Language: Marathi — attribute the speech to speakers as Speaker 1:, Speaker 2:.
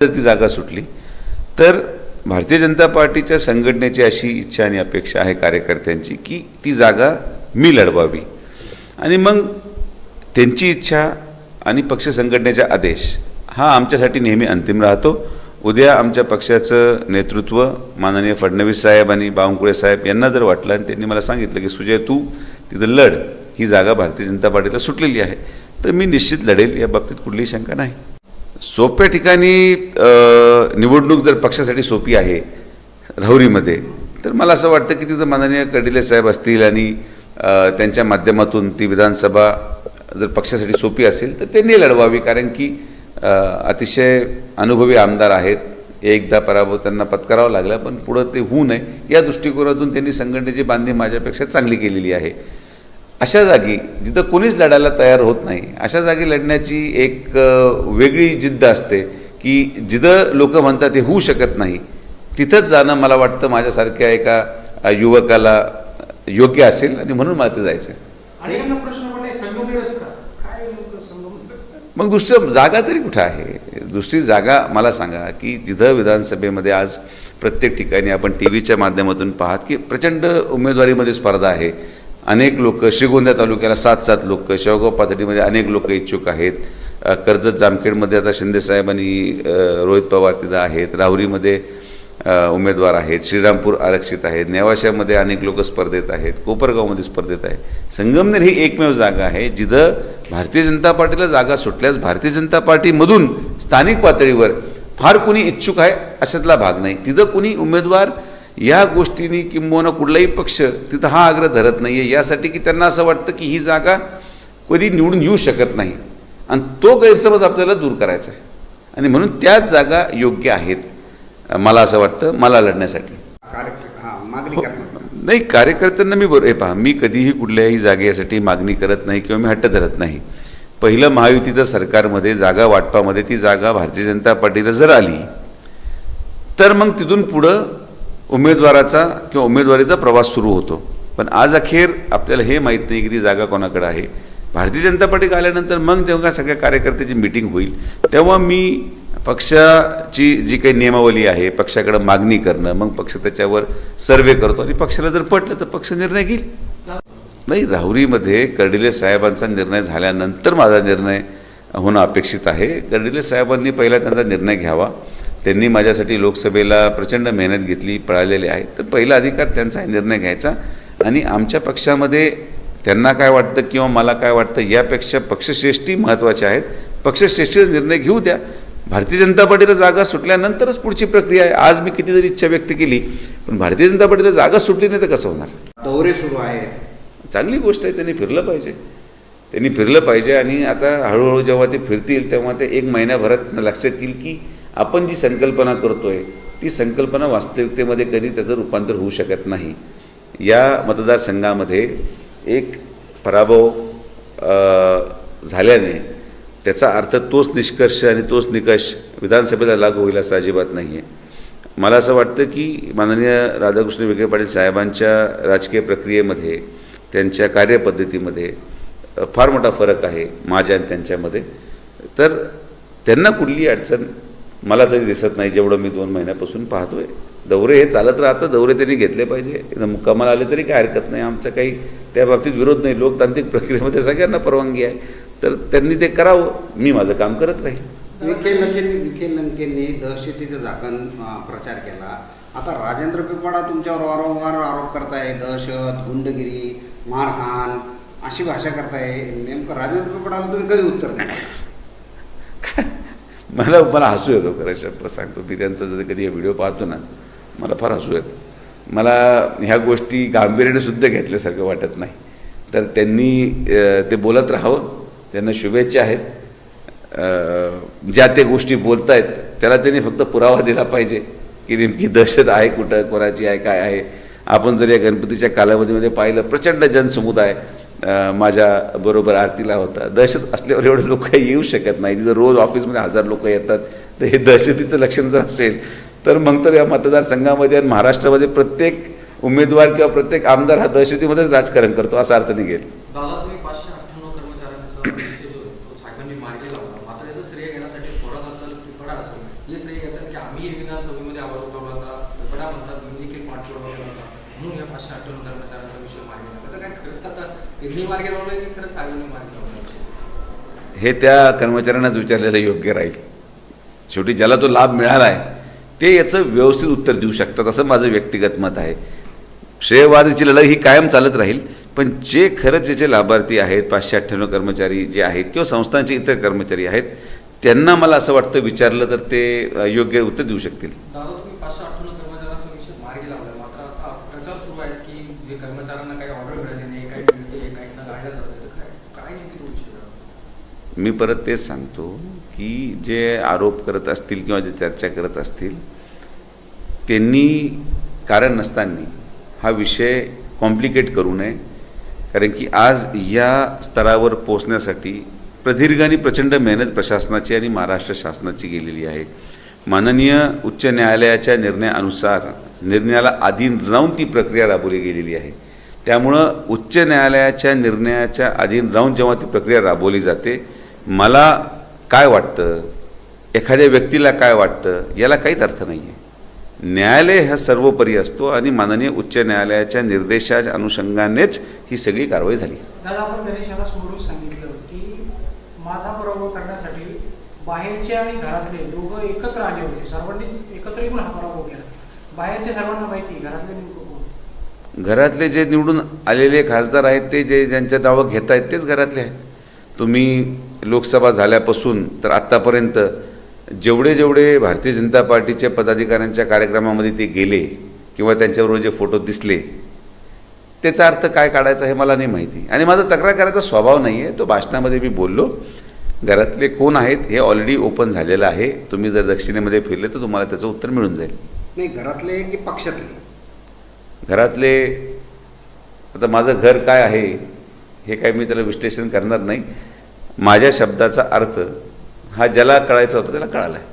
Speaker 1: जर ती जागा सुटली. तर भारतीय जनता पार्टीच्या संघटनेची अशी इच्छा आणि अपेक्षा आहे कार्यकर्त्यांची की ती जागा मी लढवावी. आणि मग त्यांची इच्छा आणि पक्ष संघटनेचा आदेश हा आमच्यासाठी नेहमी अंतिम राहतो. उद्या आमच्या पक्षाचं नेतृत्व माननीय फडणवीस साहेब आणि बावनकुळे साहेब यांना जर वाटलं आणि त्यांनी मला सांगितलं की सुजय तू तिथं लढ. ही जागा भारतीय जनता पार्टीला सुटलेली आहे. तर मी निश्चित लढेल. या बाबतीत कुठलीही शंका नाही. सोप्या ठिकाणी निवडणूक जर पक्षासाठी सोपी आहे राहुरीमध्ये तर मला असं वाटतं की तिथं माननीय कडिले साहेब असतील आणि त्यांच्या माध्यमातून ती विधानसभा जर पक्षासाठी सोपी असेल तर त्यांनी लढवावी. कारण की अतिशय अनुभवी आमदार आहेत. एकदा पराभव त्यांना पत्करावा लागला पण पुढं ते होऊ नये. या दृष्टिकोनातून त्यांनी संघटनेची बांधणी माझ्यापेक्षा चांगली केलेली आहे. अशा जागी जिथं कोणीच लढायला तयार होत नाही अशा जागी लढण्याची एक वेगळी जिद्द असते की जिथं लोक म्हणतात हे होऊ शकत नाही तिथंच जाणं मला वाटतं माझ्यासारख्या एका युवकाला योग्य असेल आणि म्हणून मला ते जायचं मग दुसरं जागा तरी कुठं आहे? दुसरी जागा मला सांगा की जिथं विधानसभेमध्ये आज प्रत्येक ठिकाणी आपण टी व्हीच्या माध्यमातून पाहत की प्रचंड उमेदवारीमध्ये स्पर्धा आहे अनेक लोक श्रीगोंदा तालुक्याला सात सात लोक शेवगाव पातळीमध्ये अनेक लोक इच्छुक आहेत. कर्जत जामखेडमध्ये आता शिंदेसाहेब आणि रोहित पवार तिथं आहेत. राहुरीमध्ये उमेदवार आहेत. श्रीरामपूर आरक्षित आहेत. नेवाशामध्ये अनेक लोक स्पर्धेत आहेत. कोपरगावमध्ये स्पर्धेत आहे संगमनेर ही एकमेव जागा आहे जिथं भारतीय जनता पार्टीला जागा सुटल्यास भारतीय जनता पार्टीमधून स्थानिक पातळीवर फार कुणी इच्छुक आहे अशातला भाग नाही. तिथं कुणी उमेदवार या गोष्टींनी किंबहुना कुठलाही पक्ष तिथं हा आग्रह धरत नाही आहे यासाठी की त्यांना असं वाटतं की ही जागा कधी निवडून येऊ शकत नाही. आणि तो गैरसमज आपल्याला दूर करायचा आहे. आणि म्हणून त्याच जागा योग्य आहेत मला असं वाटतं मला लढण्यासाठी.
Speaker 2: हा
Speaker 1: नाही कार्यकर्त्यांना मी बरोबर हे पहा मी कधीही कुठल्याही जागेसाठी मागणी करत नाही किंवा मी हट्ट धरत नाही. पहिलं महायुतीचं सरकारमध्ये जागा वाटपामध्ये ती जागा भारतीय जनता पार्टीला जर आली तर मग तिथून पुढं उमेदवाराचा किंवा उमेदवारीचा प्रवास सुरू होतो. पण आज अखेर आपल्याला हे माहीत नाही की ती जागा कोणाकडे आहे. भारतीय जनता पार्टीत आल्यानंतर मग जेव्हा सगळ्या कार्यकर्त्याची मिटिंग होईल तेव्हा मी पक्षाची जी काही नियमावली आहे पक्षाकडे मागणी करणं मग पक्ष त्याच्यावर सर्वे करतो आणि पक्षाला जर पटलं तर पक्ष निर्णय घेईल. नाही राहुरीमध्ये कर्डिले साहेबांचा निर्णय झाल्यानंतर माझा निर्णय होणं अपेक्षित आहे. कर्डिले साहेबांनी पहिला त्यांचा निर्णय घ्यावा. त्यांनी माझ्यासाठी लोकसभेला प्रचंड मेहनत घेतली पळालेले आहे तर पहिला अधिकार त्यांचा आहे निर्णय घ्यायचा. आणि आमच्या पक्षामध्ये त्यांना काय वाटतं किंवा मला काय वाटतं यापेक्षा पक्षश्रेष्ठी महत्त्वाच्या आहेत. पक्षश्रेष्ठीचा निर्णय घेऊ द्या. भारतीय जनता पार्टीला जागा सुटल्यानंतरच पुढची प्रक्रिया आहे. आज मी कितीतरी इच्छा व्यक्त केली पण भारतीय जनता पार्टीला जागा सुटली नाही तर कसं होणार?
Speaker 2: दौरे सुरू आहेत.
Speaker 1: चांगली गोष्ट आहे त्यांनी फिरलं पाहिजे. त्यांनी फिरलं पाहिजे आणि आता हळूहळू जेव्हा ते फिरतील तेव्हा ते एक महिन्याभरात लक्षात येईल की आपण जी संकल्पना करतोय ती संकल्पना वास्तविकतेमध्ये कधी त्याचं रूपांतर होऊ शकत नाही. या मतदारसंघामध्ये एक पराभव झाल्याने त्याचा अर्थ तोच निष्कर्ष आणि तोच निकष विधानसभेला लागू होईल असं अजिबात नाही आहे मला असं वाटतं की माननीय राधाकृष्ण विखे पाटील साहेबांच्या राजकीय प्रक्रियेमध्ये त्यांच्या कार्यपद्धतीमध्ये फार मोठा फरक आहे माझ्या आणि त्यांच्यामध्ये. तर त्यांना कुठली अडचण मला तरी दिसत नाही जेवढं मी दोन महिन्यापासून पाहतोय. दौरे हे चालत राहतं दौरे त्यांनी घेतले पाहिजे. मुक्कामाला आले तरी काय हरकत नाही. आमचा काही त्या बाबतीत विरोध नाही. लोकतांत्रिक प्रक्रियेमध्ये सगळ्यांना परवानगी आहे. तर त्यांनी ते करावं. मी माझं काम करत राहील.
Speaker 2: विखे लंकेंनी विखे लंकेंनी दहशतीचं झाकण प्रचार केला. आता राजेंद्र पिपाडा तुमच्यावर वारंवार आरोप करताय. दहशत गुंडगिरी मारहाण अशी भाषा करताय. नेमकं राजेंद्र पिपाडाला तुम्ही कधी उत्तर नाही
Speaker 1: मला मला हसू येतो खरं शब्द सांगतो. मी त्यांचा जर कधी व्हिडिओ पाहतो ना मला फार हसू येतं. मला ह्या गोष्टी गांभीर्याने सुद्धा घेतल्यासारखं वाटत नाही. तर त्यांनी ते बोलत राहावं. त्यांना शुभेच्छा आहेत. ज्या त्या गोष्टी बोलतायत त्याला त्यांनी फक्त पुरावा दिला पाहिजे की नेमकी दहशत आहे कुठं कोणाची आहे काय आहे. आपण जर या गणपतीच्या कालावधीमध्ये पाहिलं प्रचंड जनसमुदाय माझ्या बरोबर आरतीला होता. दहशत असल्यावर एवढे लोक काही येऊ शकत नाही. तिथं रोज ऑफिसमध्ये हजार लोक येतात. तर हे दहशतीचं लक्षण जर असेल तर मग तर या मतदारसंघामध्ये आणि महाराष्ट्रामध्ये प्रत्येक उमेदवार किंवा प्रत्येक आमदार हा दहशतीमध्येच राजकारण करतो असा अर्थ निघेल.
Speaker 3: याचं हे
Speaker 4: म्हणून या पाचशे अठ्ठ्याण्णव कर्मचाऱ्यांचा विषय मार्गी तर काय खरंच आता त्यांनी मार्गी की खरंच साहेबांनी मार्गी
Speaker 1: हे त्या कर्मचाऱ्यांनाच विचारलेलं योग्य राहील. शेवटी ज्याला तो लाभ मिळाला आहे ते याचं व्यवस्थित उत्तर देऊ शकतात असं माझं व्यक्तिगत मत आहे. श्रेयवादीची लढाई ही कायम चालत राहील पण जे खरंच ज्याचे लाभार्थी आहेत पाचशे अठ्ठ्याण्णव कर्मचारी जे आहेत किंवा संस्थांचे इतर कर्मचारी आहेत त्यांना मला असं वाटतं विचारलं तर ते योग्य उत्तर देऊ शकतील
Speaker 4: दादा तुम्ही पाचशे अठ्ठ्याण्णव कर्मचाऱ्यांचा विषय मार्गी लावलाय मात्र आता प्रचार सुरू आहे की जे कर्मचाऱ्यांना काही ऑर्डर मिळाली नाही काही मिळते काहींना गाड्या जातात तर काय काय नेमकी तो विषय आहे?
Speaker 1: मी परत तेच सांगतो की जे आरोप करत असतील किंवा जे चर्चा करत असतील त्यांनी कारण नसताना हा विषय कॉम्प्लिकेट करू नये. कारण की आज या स्तरावर पोचण्यासाठी प्रदीर्घ आणि प्रचंड मेहनत प्रशासनाची आणि महाराष्ट्र शासनाची गेलेली आहे. माननीय उच्च न्यायालयाच्या निर्णयानुसार निर्णयाला अधीन राहून ती प्रक्रिया राबवली गेलेली आहे. त्यामुळं उच्च न्यायालयाच्या निर्णयाच्या अधीन राहून जेव्हा ती प्रक्रिया राबवली जाते मला काय वाटतं? एखाद्या व्यक्तीला काय वाटतं? याला काहीच अर्थ नाही आहे न्यायालय हा सर्वोपरी असतो आणि माननीय उच्च न्यायालयाच्या निर्देशाच्या अनुषंगानेच ही सगळी कारवाई झाली.
Speaker 3: दादा आपण गणेशाला सांगितलं की माझा पराभव करण्यासाठी बाहेरचे आणि घरातले दोघं एकत्र आले होते. सर्वांनीच एकत्र येऊन हा पराभव केला. सर्वांना माहिती घरातले?
Speaker 1: घरातले जे निवडून आलेले खासदार आहेत ते जे ज्यांच्या नावं घेत आहेत तेच घरातले आहेत. तुम्ही लोकसभा झाल्यापासून तर आत्तापर्यंत जेवढे जेवढे भारतीय जनता पार्टीच्या पदाधिकाऱ्यांच्या कार्यक्रमामध्ये ते गेले किंवा त्यांच्याबरोबर जे फोटो दिसले त्याचा अर्थ काय काढायचा हे मला नाही माहिती. आणि माझा तक्रार करायचा स्वभाव नाही आहे तो भाषणामध्ये मी बोललो घरातले कोण आहेत हे ऑलरेडी ओपन झालेलं आहे. तुम्ही जर दक्षिणेमध्ये फिरले तर तुम्हाला त्याचं उत्तर मिळून जाईल.
Speaker 2: नाही घरातले की पक्षातले?
Speaker 1: घरातले आता माझं घर काय आहे हे काय मी त्याला विश्लेषण करणार नाही. माझ्या शब्दाचा अर्थ हा ज्याला कळायचा होता त्याला कळाला आहे